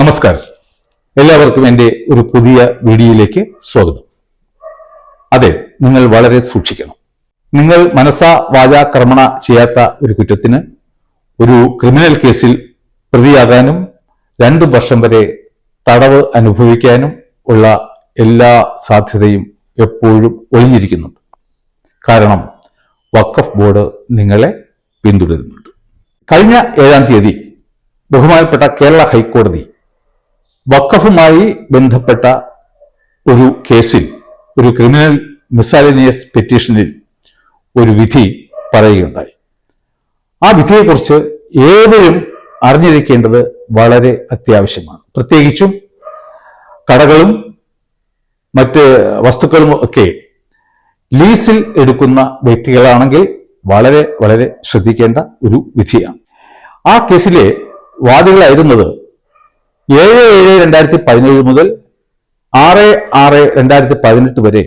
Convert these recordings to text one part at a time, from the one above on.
നമസ്കാരം. എല്ലാവർക്കും എന്റെ ഒരു പുതിയ വീഡിയോയിലേക്ക് സ്വാഗതം. അതെ നിങ്ങൾ വളരെ സൂക്ഷിക്കണം. നിങ്ങൾ മനസ്സാ വാചാ ചെയ്യാത്ത ഒരു കുറ്റത്തിന് ഒരു ക്രിമിനൽ കേസിൽ പ്രതിയാകാനും രണ്ടു വർഷം വരെ തടവ് അനുഭവിക്കാനും ഉള്ള എല്ലാ സാധ്യതയും എപ്പോഴും ഒളിഞ്ഞിരിക്കുന്നുണ്ട്. കാരണം വക്കഫ് ബോർഡ് നിങ്ങളെ പിന്തുടരുന്നുണ്ട്. കഴിഞ്ഞ ഏഴാം തീയതി ബഹുമാനപ്പെട്ട കേരള ഹൈക്കോടതി വഖഫുമായി ബന്ധപ്പെട്ട ഒരു കേസിൽ ഒരു ക്രിമിനൽ മിസാലിനിയസ് പെറ്റീഷനിൽ ഒരു വിധി പറയുകയുണ്ടായി. ആ വിധിയെക്കുറിച്ച് ഏവരും അറിഞ്ഞിരിക്കേണ്ടത് വളരെ അത്യാവശ്യമാണ്. പ്രത്യേകിച്ചും കടകളും മറ്റ് വസ്തുക്കളും ഒക്കെ ലീസിൽ എടുക്കുന്ന വ്യക്തികളാണെങ്കിൽ വളരെ വളരെ ശ്രദ്ധിക്കേണ്ട ഒരു വിധിയാണ്. ആ കേസിലെ വാദികളായിരുന്നത് ഏഴ് ഏഴ് രണ്ടായിരത്തി പതിനേഴ് മുതൽ ആറ് ആറ് രണ്ടായിരത്തി പതിനെട്ട് വരെ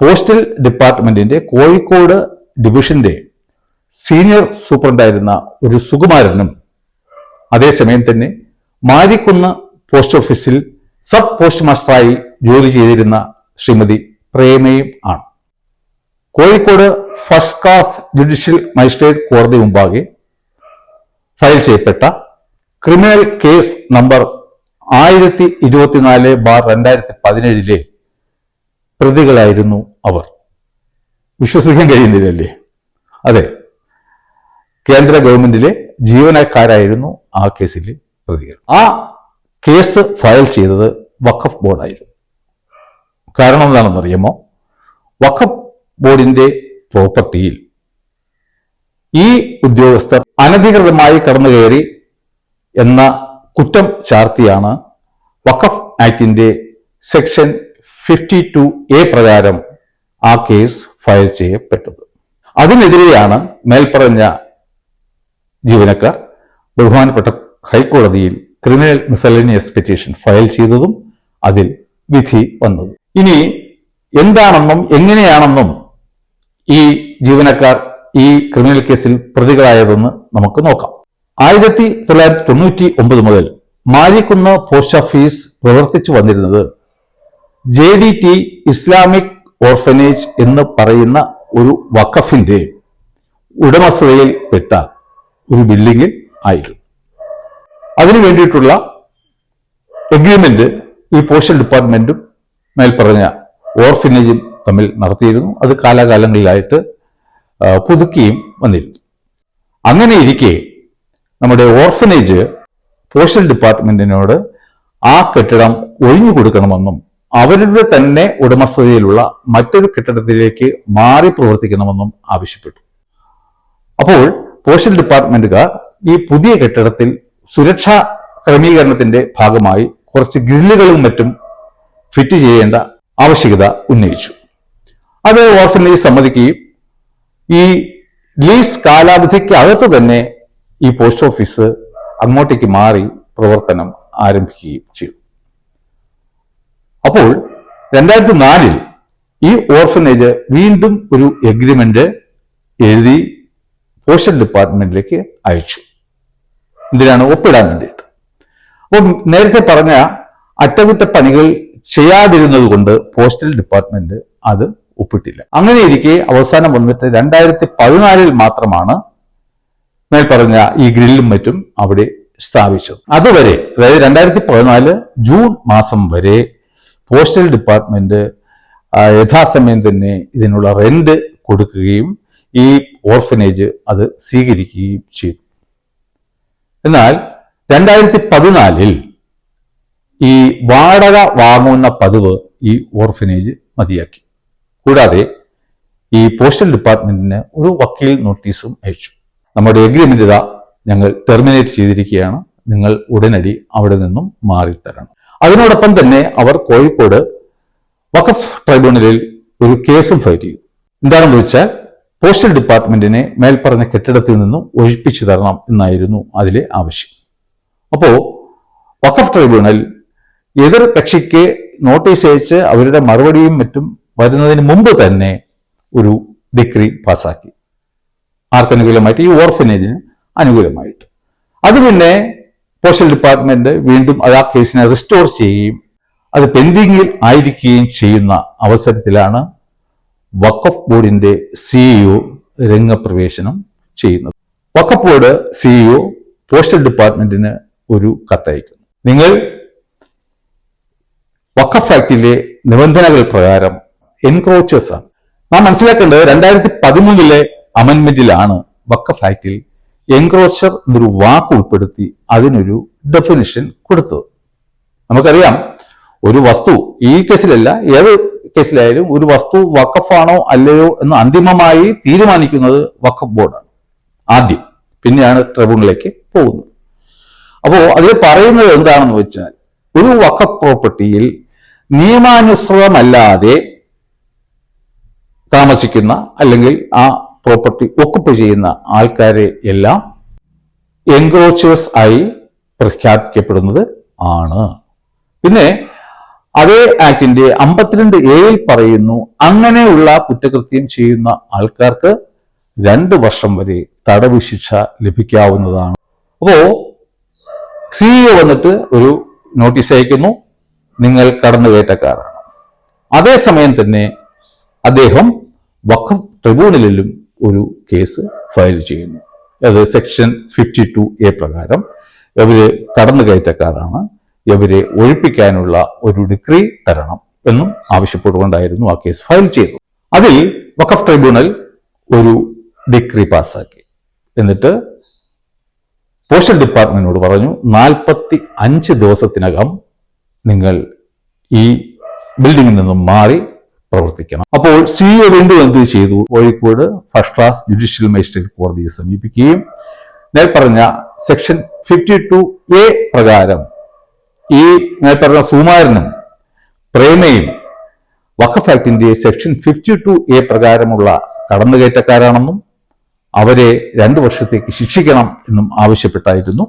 പോസ്റ്റൽ ഡിപ്പാർട്ട്മെന്റിന്റെ കോഴിക്കോട് ഡിവിഷന്റെ സീനിയർ സൂപ്രണ്ടായിരുന്ന ഒരു സുകുമാരനും അതേസമയം തന്നെ മാരിക്കുന്ന് പോസ്റ്റ് ഓഫീസിൽ സബ് പോസ്റ്റ് മാസ്റ്ററായി ജോലി ചെയ്തിരുന്ന ശ്രീമതി പ്രേമയും ആണ്. Kozhikode first class judicial magistrate കോടതി മുമ്പാകെ ഫയൽ ചെയ്യപ്പെട്ട ക്രിമിനൽ കേസ് നമ്പർ ആയിരത്തി ഇരുപത്തിനാല് ബാർ രണ്ടായിരത്തി പതിനേഴിലെ പ്രതികളായിരുന്നു അവർ. വിശ്വസിക്കാൻ കഴിയുന്നില്ലല്ലേ? അതെ. കേന്ദ്ര ഗവൺമെന്റിലെ ജീവനക്കാരായിരുന്നു ആ കേസിലെ പ്രതികൾ. ആ കേസ് ഫയൽ ചെയ്തത് വഖഫ് ബോർഡായിരുന്നു. കാരണം എന്താണെന്നറിയാമോ? വഖഫ് ബോർഡിന്റെ പ്രോപ്പർട്ടിയിൽ ഈ ഉദ്യോഗസ്ഥർ അനധികൃതമായി കടന്നു കയറി എന്ന കുറ്റം ചാർത്തിയാണ് വഖഫ് ആക്ടിന്റെ സെക്ഷൻ ഫിഫ്റ്റി ടു എ പ്രകാരം ആ കേസ് ഫയൽ ചെയ്യപ്പെട്ടത്. അതിനെതിരെയാണ് മേൽപ്പറഞ്ഞ ജീവനക്കാർ ബഹുമാനപ്പെട്ട ഹൈക്കോടതിയിൽ ക്രിമിനൽ മിസലേനിയസ് പെറ്റീഷൻ ഫയൽ ചെയ്തതും അതിൽ വിധി വന്നത്. ഇനി എന്താണെന്നും എങ്ങനെയാണെന്നും ഈ ജീവനക്കാർ ഈ ക്രിമിനൽ കേസിൽ പ്രതികളായതെന്ന് നമുക്ക് നോക്കാം. ആയിരത്തി തൊള്ളായിരത്തി തൊണ്ണൂറ്റി ഒമ്പത് മുതൽ മാരിക്കുന്ന് പോസ്റ്റ് ഓഫീസ് പ്രവർത്തിച്ചു വന്നിരുന്നത് J D T Islamic orphanage എന്ന് പറയുന്ന ഒരു വഖഫിന്റെ ഉടമസ്ഥതയിൽ പെട്ട ഒരു ബിൽഡിങ്ങിൽ ആയിരുന്നു. അതിനു വേണ്ടിയിട്ടുള്ള എഗ്രിമെന്റ് ഈ പോസ്റ്റൽ ഡിപ്പാർട്ട്മെന്റും മേൽപ്പറഞ്ഞ ഓർഫനേജും തമ്മിൽ നടത്തിയിരുന്നു. അത് കാലാകാലങ്ങളിലായിട്ട് പുതുക്കിയും വന്നിരുന്നു. അങ്ങനെ ഇരിക്കെ നമ്മുടെ ഓർഫനേജ് പോസ്റ്റൽ ഡിപ്പാർട്ട്മെന്റിനോട് ആ കെട്ടിടം ഒഴിഞ്ഞു കൊടുക്കണമെന്നും അവരുടെ തന്നെ ഉടമസ്ഥതയിലുള്ള മറ്റൊരു കെട്ടിടത്തിലേക്ക് മാറി പ്രവർത്തിക്കണമെന്നും ആവശ്യപ്പെട്ടു. അപ്പോൾ പോസ്റ്റൽ ഡിപ്പാർട്ട്മെന്റുകാർ ഈ പുതിയ കെട്ടിടത്തിൽ സുരക്ഷാ ക്രമീകരണത്തിന്റെ ഭാഗമായി കുറച്ച് ഗ്രില്ലുകളും മറ്റും ഫിറ്റ് ചെയ്യേണ്ട ആവശ്യകത ഉന്നയിച്ചു. അത് ഓർഫനേജ് സമ്മതിക്കുകയും ഈ ലീസ് കാലാവധിക്ക് അകത്ത് തന്നെ ഈ പോസ്റ്റ് ഓഫീസ് അങ്ങോട്ടേക്ക് മാറി പ്രവർത്തനം ആരംഭിക്കുകയും ചെയ്തു. അപ്പോൾ രണ്ടായിരത്തി നാലിൽ ഈ ഓർഫനേജ് വീണ്ടും ഒരു എഗ്രിമെന്റ് എഴുതി പോസ്റ്റൽ ഡിപ്പാർട്ട്മെന്റിലേക്ക് അയച്ചു. എന്തിനാണ് ഒപ്പിടാൻ വേണ്ടിയിട്ട്. അപ്പം നേരത്തെ പറഞ്ഞ അറ്റകുറ്റപ്പണികൾ ചെയ്യാതിരുന്നത് കൊണ്ട് പോസ്റ്റൽ ഡിപ്പാർട്ട്മെന്റ് അത് ഒപ്പിട്ടില്ല. അങ്ങനെ ഇരിക്കെ അവസാനം വന്നിട്ട് രണ്ടായിരത്തി പതിനാലിൽ മാത്രമാണ് മേൽ പറഞ്ഞ ഈ ഗ്രില്ലും മറ്റും അവിടെ സ്ഥാപിച്ചു. അതുവരെ അതായത് രണ്ടായിരത്തി പതിനാല് ജൂൺ മാസം വരെ പോസ്റ്റൽ ഡിപ്പാർട്ട്മെന്റ് യഥാസമയം തന്നെ ഇതിനുള്ള റെന്റ് കൊടുക്കുകയും ഈ ഓർഫനേജ് അത് സ്വീകരിക്കുകയും ചെയ്തു. എന്നാൽ രണ്ടായിരത്തി പതിനാലിൽ ഈ വാടക വാങ്ങുന്ന പതിവ് ഈ ഓർഫനേജ് മതിയാക്കി. കൂടാതെ ഈ പോസ്റ്റൽ ഡിപ്പാർട്ട്മെന്റിന് ഒരു വക്കീൽ നോട്ടീസും അയച്ചു. നമ്മുടെ എഗ്രിമെന്റ് ഇതാ ഞങ്ങൾ ടെർമിനേറ്റ് ചെയ്തിരിക്കുകയാണ്. നിങ്ങൾ ഉടനടി അവിടെ നിന്നും മാറിത്തരണം. അതിനോടൊപ്പം തന്നെ അവർ കോഴിക്കോട് വഖഫ് ട്രൈബ്യൂണലിൽ ഒരു കേസും ഫയൽ ചെയ്തു. എന്താണെന്ന് വെച്ചാൽ പോസ്റ്റൽ ഡിപ്പാർട്ട്മെന്റിനെ മേൽപ്പറഞ്ഞ കെട്ടിടത്തിൽ നിന്നും ഒഴിപ്പിച്ചു തരണം എന്നായിരുന്നു അതിലെ ആവശ്യം. അപ്പോ വഖഫ് ട്രൈബ്യൂണൽ എതിർ കക്ഷിക്ക് നോട്ടീസ് അയച്ച് അവരുടെ മറുപടിയും മറ്റും വരുന്നതിന് മുമ്പ് തന്നെ ഒരു ഡിഗ്രി പാസാക്കി ആർക്കനുകൂലമായിട്ട് ഈ ഓർഫനേജിന് അനുകൂലമായിട്ട്. അത് പിന്നെ പോസ്റ്റൽ ഡിപ്പാർട്ട്മെന്റ് വീണ്ടും അത് ആ കേസിനെ റിസ്റ്റോർ ചെയ്യുകയും അത് പെൻഡിങ്ങിൽ ആയിരിക്കുകയും ചെയ്യുന്ന അവസരത്തിലാണ് വഖഫ് ബോർഡിന്റെ സിഇഒ രംഗപ്രവേശനം ചെയ്യുന്നത്. വഖഫ് ബോർഡ് സിഇഒ പോസ്റ്റൽ ഡിപ്പാർട്ട്മെന്റിന് ഒരു കത്തയക്കുന്നു നിങ്ങൾ വഖഫ് ആക്ടിലെ നിബന്ധനകൾ പ്രകാരം എൻക്രോച്ചേഴ്സ് ആണ് നാം മനസ്സിലാക്കേണ്ടത് രണ്ടായിരത്തി പതിമൂന്നിലെ അമെന്റ്മെന്റിലാണ് വക്കഫ് ആക്ടിൽ എൻക്രോച്ചർ എന്നൊരു വാക്ക് ഉൾപ്പെടുത്തി അതിനൊരു ഡെഫിനിഷൻ കൊടുത്തത്. നമുക്കറിയാം ഒരു വസ്തു ഈ കേസിലല്ല ഏത് കേസിലായാലും ഒരു വസ്തു വക്കഫാണോ അല്ലയോ എന്ന് അന്തിമമായി തീരുമാനിക്കുന്നത് വക്കഫ് ബോർഡാണ്. ആദ്യം പിന്നെയാണ് ട്രിബ്യൂണലിലേക്ക് പോകുന്നത്. അപ്പോ അതിൽ പറയുന്നത് എന്താണെന്ന് വെച്ചാൽ ഒരു വക്കഫ് പ്രോപ്പർട്ടിയിൽ നിയമാനുസൃതമല്ലാതെ താമസിക്കുന്ന അല്ലെങ്കിൽ ആ പ്രോപ്പർട്ടി ഒക്കുപ്പ് ചെയ്യുന്ന ആൾക്കാരെ എല്ലാം എൻക്രോച്ചേഴ്സ് ആയി പ്രഖ്യാപിക്കപ്പെടുന്നത് ആണ്. പിന്നെ അതേ ആക്ടിന്റെ അമ്പത്തിരണ്ട് എയിൽ പറയുന്നു അങ്ങനെയുള്ള കുറ്റകൃത്യം ചെയ്യുന്ന ആൾക്കാർക്ക് രണ്ട് വർഷം വരെ തടവ് ശിക്ഷ ലഭിക്കാവുന്നതാണ്. അപ്പോ സിഇഒ വന്നിട്ട് ഒരു നോട്ടീസ് അയക്കുന്നു നിങ്ങൾ കടന്നുകയറ്റക്കാരാണ്. അതേസമയം തന്നെ അദ്ദേഹം വഖഫ് ട്രിബ്യൂണലിലും ഒരു കേസ് ഫയൽ ചെയ്യുന്നു. അത് സെക്ഷൻ ഫിഫ്റ്റി ടു എ പ്രകാരം ഇവർ കടന്നുകയറ്റക്കാരാണ്. ഇവരെ ഒഴിപ്പിക്കാനുള്ള ഒരു ഡിഗ്രി തരണം എന്നും ആവശ്യപ്പെട്ടുകൊണ്ടായിരുന്നു ആ കേസ് ഫയൽ ചെയ്തു അതിൽ വഖഫ് ട്രൈബ്യൂണൽ ഒരു ഡിഗ്രി പാസ്സാക്കി. എന്നിട്ട് പോസ്റ്റൽ ഡിപ്പാർട്ട്മെന്റിനോട് പറഞ്ഞു നാൽപ്പത്തി അഞ്ച് ദിവസത്തിനകം നിങ്ങൾ ഈ ബിൽഡിങ്ങിൽ നിന്നും മാറി പ്രവർത്തിക്കണം. അപ്പോൾ സി എ വീണ്ടും എന്ത് ചെയ്തു? Kozhikode first class judicial magistrate കോടതിയെ സമീപിക്കുകയും പറഞ്ഞ സെക്ഷൻ ഫിഫ്റ്റി ടു എ പ്രകാരം ഈ നേർ പറഞ്ഞ സുമാരനും പ്രേമയും വഖഫ് ആക്ടിന്റെ സെക്ഷൻ ഫിഫ്റ്റി ടു എ പ്രകാരമുള്ള കടന്നുകയറ്റക്കാരാണെന്നും അവരെ രണ്ടു വർഷത്തേക്ക് ശിക്ഷിക്കണം എന്നും ആവശ്യപ്പെട്ടായിരുന്നു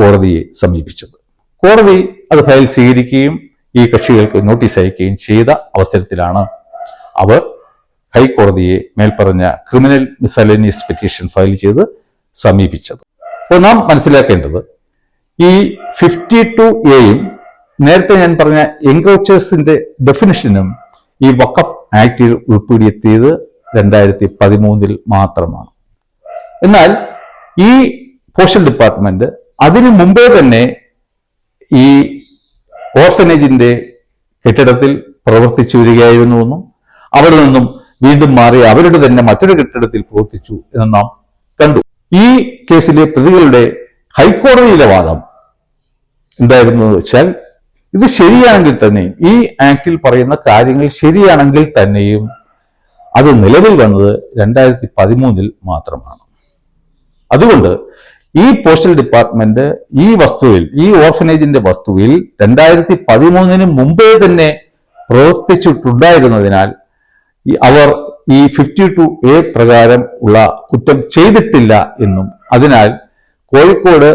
കോടതിയെ സമീപിച്ചത്. കോടതി അത് ഫയൽ സ്വീകരിക്കുകയും ഈ കക്ഷികൾക്ക് നോട്ടീസ് അയക്കുകയും ചെയ്ത അവസരത്തിലാണ് അവർ ഹൈക്കോടതിയെ മേൽപ്പറഞ്ഞ ക്രിമിനൽ മിസലേനിയസ് പെറ്റീഷൻ ഫയൽ ചെയ്ത് സമീപിച്ചത്. അപ്പോൾ നാം മനസ്സിലാക്കേണ്ടത് ഈ ഫിഫ്റ്റി ടു എയും നേരത്തെ ഞാൻ പറഞ്ഞ എൻക്രോച്ചേഴ്സിന്റെ ഡെഫിനിഷനും ഈ വക്കഫ് ആക്ടിൽ ഉൾപ്പെടുത്തിയത് രണ്ടായിരത്തി പതിമൂന്നിൽ മാത്രമാണ്. എന്നാൽ ഈ പോസ്റ്റൽ ഡിപ്പാർട്ട്മെന്റ് അതിനു മുമ്പേ തന്നെ ഈ ഓർഫനേജിന്റെ കെട്ടിടത്തിൽ പ്രവർത്തിച്ചു വരികയായിരുന്നുവെന്നും അവിടെ നിന്നും വീണ്ടും മാറി അവരുടെ തന്നെ മറ്റൊരു കെട്ടിടത്തിൽ പ്രവർത്തിച്ചു എന്ന് നാം കണ്ടു. ഈ കേസിലെ പ്രതികളുടെ ഹൈക്കോടതിയിലെ വാദം എന്തായിരുന്നു വെച്ചാൽ ഇത് ശരിയാണെങ്കിൽ തന്നെയും ഈ ആക്ടിൽ പറയുന്ന കാര്യങ്ങൾ ശരിയാണെങ്കിൽ തന്നെയും അത് നിലവിൽ വന്നത് രണ്ടായിരത്തി പതിമൂന്നിൽ മാത്രമാണ്. അതുകൊണ്ട് ഈ പോസ്റ്റൽ ഡിപ്പാർട്ട്മെന്റ് ഈ വസ്തുവിൽ ഈ ഓർഫനേജിന്റെ വസ്തുവിൽ രണ്ടായിരത്തി പതിമൂന്നിന് മുമ്പേ തന്നെ പ്രവർത്തിച്ചിട്ടുണ്ടായിരുന്നതിനാൽ അവർ ഈ ഫിഫ്റ്റി ടു എ പ്രകാരം ഉള്ള കുറ്റം ചെയ്തിട്ടില്ല എന്നും അതിനാൽ കോഴിക്കോട്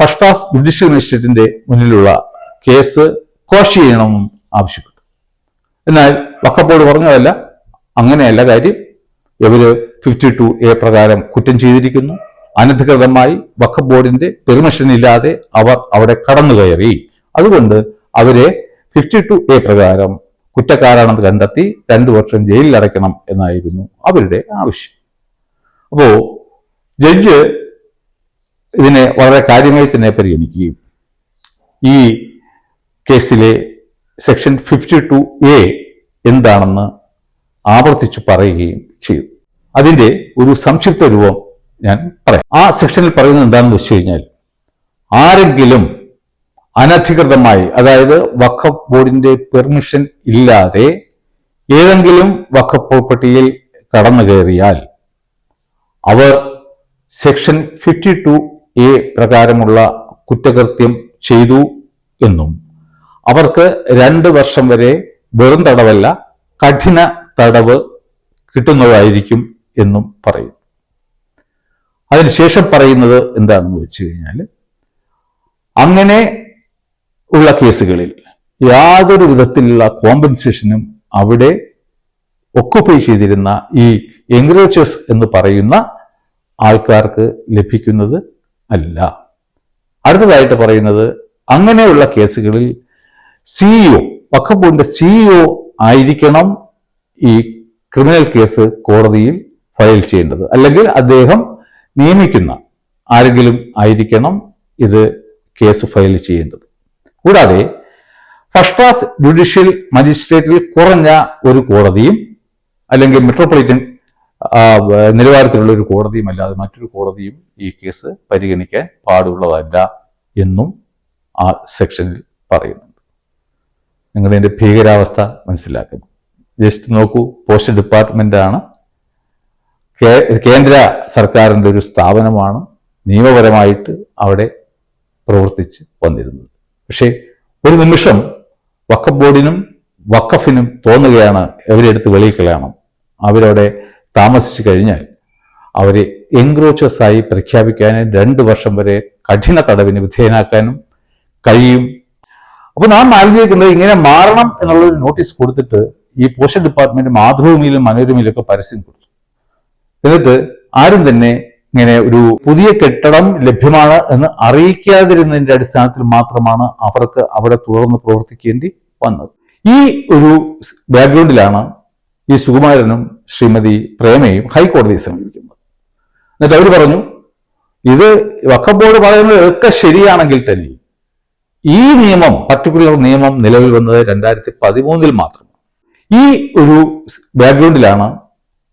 ഫസ്റ്റ് ക്ലാസ് ജുഡീഷ്യൽ മജിസ്ട്രേറ്റിന്റെ മുന്നിലുള്ള കേസ് കോഷ് ചെയ്യണമെന്നും ആവശ്യപ്പെട്ടു. എന്നാൽ വക്കപ്പോട് പറഞ്ഞതല്ല അങ്ങനെയല്ല കാര്യം. ഇവർ ഫിഫ്റ്റി ടു എ പ്രകാരം കുറ്റം ചെയ്തിരിക്കുന്നു. അനധികൃതമായി വഖഫ് ബോർഡിന്റെ പെർമിഷൻ ഇല്ലാതെ അവർ അവിടെ കടന്നു കയറി അതുകൊണ്ട് അവരെ ഫിഫ്റ്റി ടു എ പ്രകാരം കുറ്റക്കാരാണെന്ന് കണ്ടെത്തി രണ്ടു വർഷം ജയിലിൽ അടയ്ക്കണം എന്നായിരുന്നു അവരുടെ ആവശ്യം. അപ്പോ ജഡ്ജ് ഇതിനെ വളരെ കാര്യമായി തന്നെ പരിഗണിക്കുകയും ഈ കേസിലെ സെക്ഷൻ ഫിഫ്റ്റി ടു എ എന്താണെന്ന് ആവർത്തിച്ചു പറയുകയും ചെയ്തു. അതിന്റെ ഒരു സംക്ഷിപ്ത രൂപം ഞാൻ പറയാം. ആ സെക്ഷനിൽ പറയുന്നത് എന്താണെന്ന് വെച്ച് കഴിഞ്ഞാൽ ആരെങ്കിലും അനധികൃതമായി അതായത് വഖഫ് ബോർഡിന്റെ പെർമിഷൻ ഇല്ലാതെ ഏതെങ്കിലും വഖഫ് പ്രോപ്പർട്ടിയിൽ കടന്നു കയറിയാൽ അവർ സെക്ഷൻ ഫിഫ്റ്റി ടു എ പ്രകാരമുള്ള കുറ്റകൃത്യം ചെയ്തു എന്നും അവർക്ക് രണ്ട് വർഷം വരെ വെറും തടവല്ല കഠിന തടവ് കിട്ടുന്നതായിരിക്കും എന്നും പറയും. അതിനുശേഷം പറയുന്നത് എന്താണെന്ന് വെച്ച് കഴിഞ്ഞാൽ അങ്ങനെ ഉള്ള കേസുകളിൽ യാതൊരു വിധത്തിലുള്ള കോമ്പൻസേഷനും അവിടെ ഒക്കുപ്പൈ ചെയ്തിരുന്ന ഈ എൻക്രോച്ചേഴ്സ് എന്ന് പറയുന്ന ആൾക്കാർക്ക് ലഭിക്കുന്നത് അല്ല. അടുത്തതായിട്ട് പറയുന്നത് അങ്ങനെയുള്ള കേസുകളിൽ സിഇഒ വഖബൂന്റെ സിഇഒ ആയിരിക്കണം ഈ ക്രിമിനൽ കേസ് കോടതിയിൽ ഫയൽ ചെയ്യേണ്ടത്. അല്ലെങ്കിൽ അദ്ദേഹം നിയമിക്കുന്ന ആരെങ്കിലും ആയിരിക്കണം ഇത് കേസ് ഫയൽ ചെയ്യേണ്ടത്. കൂടാതെ ഫസ്റ്റ് ക്ലാസ് ജുഡീഷ്യൽ മജിസ്ട്രേറ്റിൽ കുറഞ്ഞ ഒരു കോടതിയും അല്ലെങ്കിൽ മെട്രോപൊളിറ്റൻ നിലവാരത്തിലുള്ള ഒരു കോടതിയും അല്ലാതെ മറ്റൊരു കോടതിയും ഈ കേസ് പരിഗണിക്കാൻ പാടുള്ളതല്ല എന്നും ആ സെക്ഷനിൽ പറയുന്നുണ്ട്. നിങ്ങളതിന്റെ ഭീകരാവസ്ഥ മനസ്സിലാക്കുന്നു. ജസ്റ്റ് നോക്കൂ പോസ്റ്റ് കേ- കേന്ദ്ര സർക്കാരിന്റെ ഒരു സ്ഥാപനമാണ് നിയമപരമായിട്ട് അവിടെ പ്രവർത്തിച്ച് വന്നിരുന്നത്. പക്ഷേ ഒരു നിമിഷം വക്കഫ് ബോർഡിനും വക്കഫിനും തോന്നുകയാണ് ഇവരെടുത്ത് വെളിയിൽ കളയണം. അവരവിടെ താമസിച്ചു കഴിഞ്ഞാൽ അവരെ എൻക്രോച്ചേഴ്സ് ആയി പ്രഖ്യാപിക്കാനും രണ്ട് വർഷം വരെ കഠിന തടവിന് വിധേയനാക്കാനും കഴിയും. അപ്പോൾ നാം ആലോചിക്കുന്നത് ഇങ്ങനെ മാറണം എന്നുള്ളൊരു നോട്ടീസ് കൊടുത്തിട്ട് ഈ പോസ്റ്റ് ഡിപ്പാർട്ട്മെന്റ് മാതൃഭൂമിയിലും മനോരമയിലും ഒക്കെ പരസ്യം കൊടുത്തു. എന്നിട്ട് ആരും തന്നെ ഇങ്ങനെ ഒരു പുതിയ കെട്ടിടം ലഭ്യമാണ് എന്ന് അറിയിക്കാതിരുന്നതിന്റെ അടിസ്ഥാനത്തിൽ മാത്രമാണ് അവർക്ക് അവിടെ തുടർന്ന് പ്രവർത്തിക്കേണ്ടി വന്നത്. ഈ ഒരു ബാക്ക്ഗ്രൗണ്ടിലാണ് ഈ സുകുമാരനും ശ്രീമതി പ്രേമയും ഹൈക്കോടതിയെ സമീപിക്കുന്നത്. എന്നിട്ട് അവർ പറഞ്ഞു ഇത് വഖഫ് ബോർഡ് പറയുന്നത് ഒക്കെ ശരിയാണെങ്കിൽ തന്നെ ഈ നിയമം പർട്ടിക്കുലർ നിയമം നിലവിൽ വന്നത് രണ്ടായിരത്തി പതിമൂന്നിൽ മാത്രം. ഈ ഒരു ബാക്ക്ഗ്രൗണ്ടിലാണ്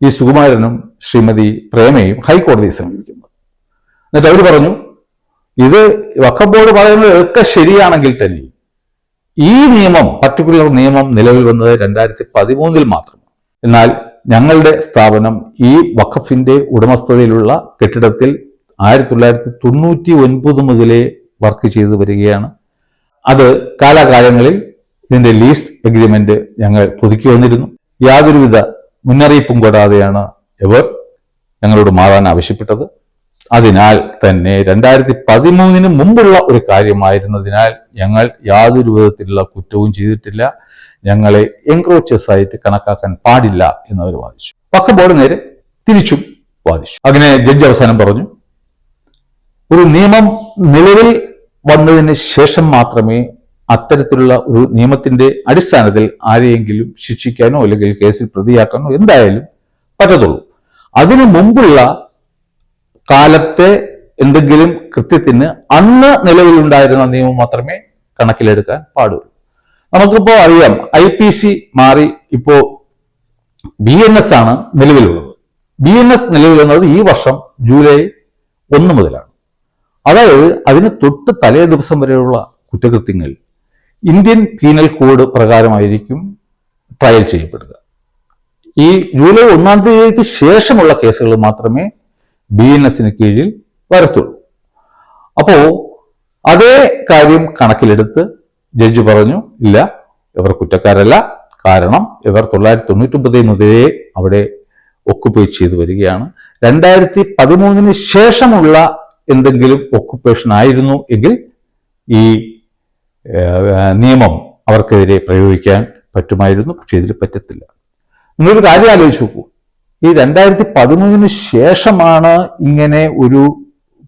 ഈ സുകുമാരനും ശ്രീമതി പ്രേമയും ഹൈക്കോടതിയെ സമീപിക്കുന്നത്. എന്നിട്ട് അവർ പറഞ്ഞു ഇത് വഖഫ് ബോർഡ് പറയുന്നത് ഒക്കെ ശരിയാണെങ്കിൽ തന്നെ ഈ നിയമം പർട്ടിക്കുലർ നിയമം നിലവിൽ വന്നത് രണ്ടായിരത്തി പതിമൂന്നിൽ മാത്രമാണ് എന്നാൽ ഞങ്ങളുടെ സ്ഥാപനം ഈ വഖഫിന്റെ ഉടമസ്ഥതയിലുള്ള കെട്ടിടത്തിൽ ആയിരത്തി തൊള്ളായിരത്തി തൊണ്ണൂറ്റി ഒൻപത് മുതലേ വർക്ക് ചെയ്തു വരികയാണ്. അത് കാലാകാലങ്ങളിൽ ഇതിന്റെ ലീസ് എഗ്രിമെന്റ് ഞങ്ങൾ പുതുക്കി വന്നിരുന്നു. യാതൊരുവിധ മുന്നറിയിപ്പും കൂടാതെയാണ് ഇവർ ഞങ്ങളോട് മാറാൻ ആവശ്യപ്പെട്ടത്. അതിനാൽ തന്നെ രണ്ടായിരത്തി പതിമൂന്നിന് മുമ്പുള്ള ഒരു കാര്യമായിരുന്നതിനാൽ ഞങ്ങൾ യാതൊരു വിധത്തിലുള്ള കുറ്റവും ചെയ്തിട്ടില്ല. ഞങ്ങളെ എൻക്രോച്ചസ് ആയിട്ട് കണക്കാക്കാൻ പാടില്ല എന്നവർ വാദിച്ചു. പക്ക ബോർഡ് നേരെ തിരിച്ചും വാദിച്ചു. അങ്ങനെ ജഡ്ജ് അവസാനം പറഞ്ഞു ഒരു നിയമം നിലവിൽ വന്നതിന് ശേഷം മാത്രമേ അത്തരത്തിലുള്ള ഒരു നിയമത്തിന്റെ അടിസ്ഥാനത്തിൽ ആരെയെങ്കിലും ശിക്ഷിക്കാനോ അല്ലെങ്കിൽ കേസിൽ പ്രതിയാക്കാനോ എന്തായാലും പറ്റത്തുള്ളൂ. അതിനു മുമ്പുള്ള കാലത്തെ എന്തെങ്കിലും കൃത്യത്തിന് അന്ന് നിലവിലുണ്ടായിരുന്ന നിയമം മാത്രമേ കണക്കിലെടുക്കാൻ പാടുള്ളൂ. നമുക്കിപ്പോ അറിയാം ഐ പി സി മാറി ഇപ്പോ ബി എൻ എസ് ആണ് നിലവിലുള്ളത്. ബി എൻ എസ് നിലവിൽ വന്നത് ഈ വർഷം ജൂലൈ ഒന്ന് മുതലാണ്. അതായത് അതിന് തൊട്ട് തലേ ദിവസം വരെയുള്ള കുറ്റകൃത്യങ്ങൾ ഇന്ത്യൻ പീനൽ കോഡ് പ്രകാരമായിരിക്കും ട്രയൽ ചെയ്യപ്പെടുക. ഈ ജൂലൈ ഒന്നാം തീയതിക്ക് ശേഷമുള്ള കേസുകൾ മാത്രമേ ബി എൻ എസിന് കീഴിൽ വരത്തുള്ളൂ. അപ്പോ അതേ കാര്യം കണക്കിലെടുത്ത് ജഡ്ജ് പറഞ്ഞു ഇല്ല ഇവർ കുറ്റക്കാരല്ല കാരണം ഇവർ തൊള്ളായിരത്തി തൊണ്ണൂറ്റി ഒമ്പത് മുതലേ അവിടെ ഒക്കുപ്പൈ ചെയ്തു വരികയാണ്. രണ്ടായിരത്തി പതിമൂന്നിന് ശേഷമുള്ള എന്തെങ്കിലും ഒക്കുപ്പേഷൻ ആയിരുന്നു എങ്കിൽ ഈ നിയമം അവർക്കെതിരെ പ്രയോഗിക്കാൻ പറ്റുമായിരുന്നു. പക്ഷെ ഇതിൽ പറ്റത്തില്ല. നിങ്ങളൊരു കാര്യം ആലോചിച്ച് നോക്കൂ. ഈ രണ്ടായിരത്തി പതിമൂന്നിന് ശേഷമാണ് ഇങ്ങനെ ഒരു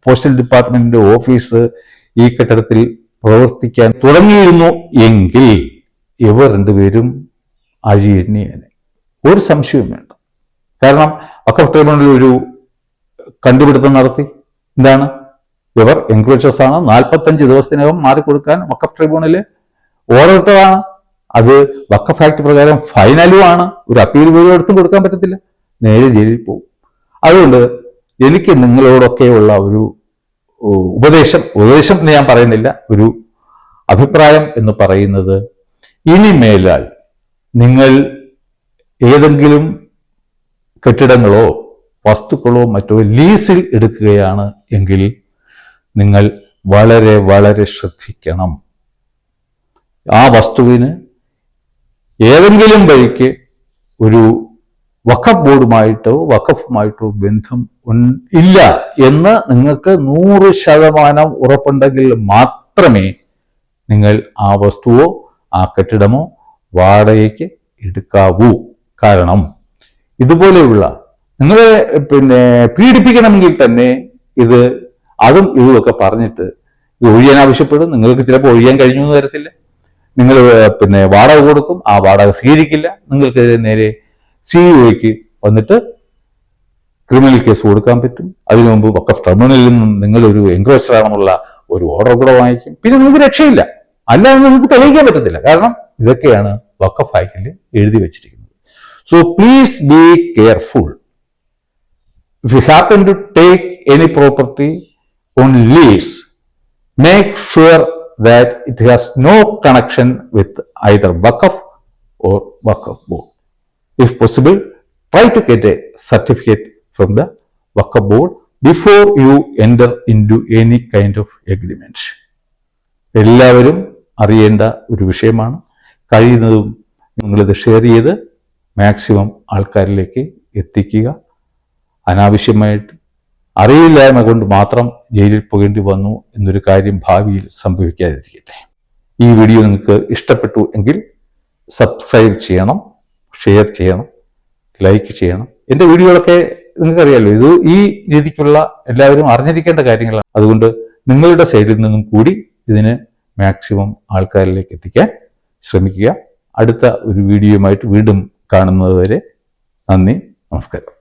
പോസ്റ്റൽ ഡിപ്പാർട്ട്മെന്റിന്റെ ഓഫീസ് ഈ കെട്ടിടത്തിൽ പ്രവർത്തിക്കാൻ തുടങ്ങിയിരുന്നു എങ്കിൽ ഇവർ രണ്ടുപേരും അഴിയെണ്ണിയേനെ ഒരു സംശയവും വേണ്ട. കാരണം വക്കഫ് ഒരു കണ്ടുപിടുത്തം നടത്തി. എന്താണ്? ഇവർ എൻക്രോച്ചേഴ്സ് ആണ്. നാൽപ്പത്തഞ്ച് ദിവസത്തിനകം മാറിക്കൊടുക്കാൻ വക്കഫ് ട്രിബ്യൂണൽ ഓർഡർ ഇട്ടതാണ്. അത് വക്കഫ് ആക്ട് പ്രകാരം ഫൈനലും ആണ്. ഒരു അപ്പീൽ പോലും എടുത്തും കൊടുക്കാൻ പറ്റത്തില്ല. നേരെ ജയിലിൽ പോകും. അതുകൊണ്ട് എനിക്ക് നിങ്ങളോടൊക്കെയുള്ള ഒരു ഉപദേശം ഉപദേശം എന്ന് ഞാൻ പറയുന്നില്ല. ഒരു അഭിപ്രായം എന്ന് പറയുന്നത് ഇനി മേലാൽ നിങ്ങൾ ഏതെങ്കിലും കെട്ടിടങ്ങളോ വസ്തുക്കളോ മറ്റോ ലീസിൽ എടുക്കുകയാണ് എങ്കിൽ നിങ്ങൾ വളരെ വളരെ ശ്രദ്ധിക്കണം. ആ വസ്തുവിന് ഏതെങ്കിലും വഴിക്ക് ഒരു വഖഫ് ബോർഡുമായിട്ടോ വഖഫുമായിട്ടോ ബന്ധം ഇല്ല എന്ന് നിങ്ങൾക്ക് നൂറ് ശതമാനം ഉറപ്പുണ്ടെങ്കിൽ മാത്രമേ നിങ്ങൾ ആ വസ്തുവോ ആ കെട്ടിടമോ വാടകയ്ക്ക് എടുക്കാവൂ. കാരണം ഇതുപോലെയുള്ള നിങ്ങളെ പിന്നെ പീഡിപ്പിക്കണമെങ്കിൽ തന്നെ ഇത് അതും ഇതുമൊക്കെ പറഞ്ഞിട്ട് ഇത് ഒഴിയാൻ ആവശ്യപ്പെടും. നിങ്ങൾക്ക് ചിലപ്പോൾ ഒഴിയാൻ കഴിഞ്ഞു എന്ന് വരത്തില്ല. നിങ്ങൾ പിന്നെ വാടക കൊടുക്കും. ആ വാടക സ്വീകരിക്കില്ല. നിങ്ങൾക്ക് നേരെ സിഇഒയ്ക്ക് വന്നിട്ട് ക്രിമിനൽ കേസ് കൊടുക്കാൻ പറ്റും. അതിനു മുമ്പ് വക്കഫ് ട്രിബ്യൂണലിൽ നിന്നും നിങ്ങളൊരു ആണെന്നുള്ള ഒരു ഓർഡർ കൂടെ വാങ്ങിക്കും. പിന്നെ നിങ്ങൾക്ക് രക്ഷയില്ല. അല്ലാതെ നിങ്ങൾക്ക് തെളിയിക്കാൻ പറ്റത്തില്ല. കാരണം ഇതൊക്കെയാണ് വക്കഫ് ആക്ടിൽ എഴുതി വെച്ചിരിക്കുന്നത്. So please be careful if you happen to take any property on lease, make sure that it has no connection with either Wakaf or Wakaf board. If possible, try to get a certificate from the Wakaf board before you enter into any kind of agreement. എല്ലാവരും അറിയേണ്ട ഒരു വിഷയമാണ് കഴിയുന്നതും നിങ്ങളിത് share ചെയ്ത് maximum ആൾക്കാരിലേക്ക് എത്തിക്കുക അനാവശ്യമായിട്ട് അറിയില്ലായ്മ കൊണ്ട് മാത്രം ജയിലിൽ പോകേണ്ടി വന്നു എന്നൊരു കാര്യം ഭാവിയിൽ സംഭവിക്കാതിരിക്കട്ടെ. ഈ വീഡിയോ നിങ്ങൾക്ക് ഇഷ്ടപ്പെട്ടു എങ്കിൽ സബ്സ്ക്രൈബ് ചെയ്യണം ഷെയർ ചെയ്യണം ലൈക്ക് ചെയ്യണം. എന്റെ വീഡിയോകളൊക്കെ നിങ്ങൾക്കറിയാലോ ഇത് ഈ രീതിക്കുള്ള എല്ലാവരും അറിഞ്ഞിരിക്കേണ്ട കാര്യങ്ങളാണ്. അതുകൊണ്ട് നിങ്ങളുടെ സൈഡിൽ നിന്നും കൂടി ഇതിന് മാക്സിമം ആൾക്കാരിലേക്ക് എത്തിക്കാൻ ശ്രമിക്കുക. അടുത്ത ഒരു വീഡിയോയുമായിട്ട് വീണ്ടും കാണുന്നതുവരെ നന്ദി നമസ്കാരം.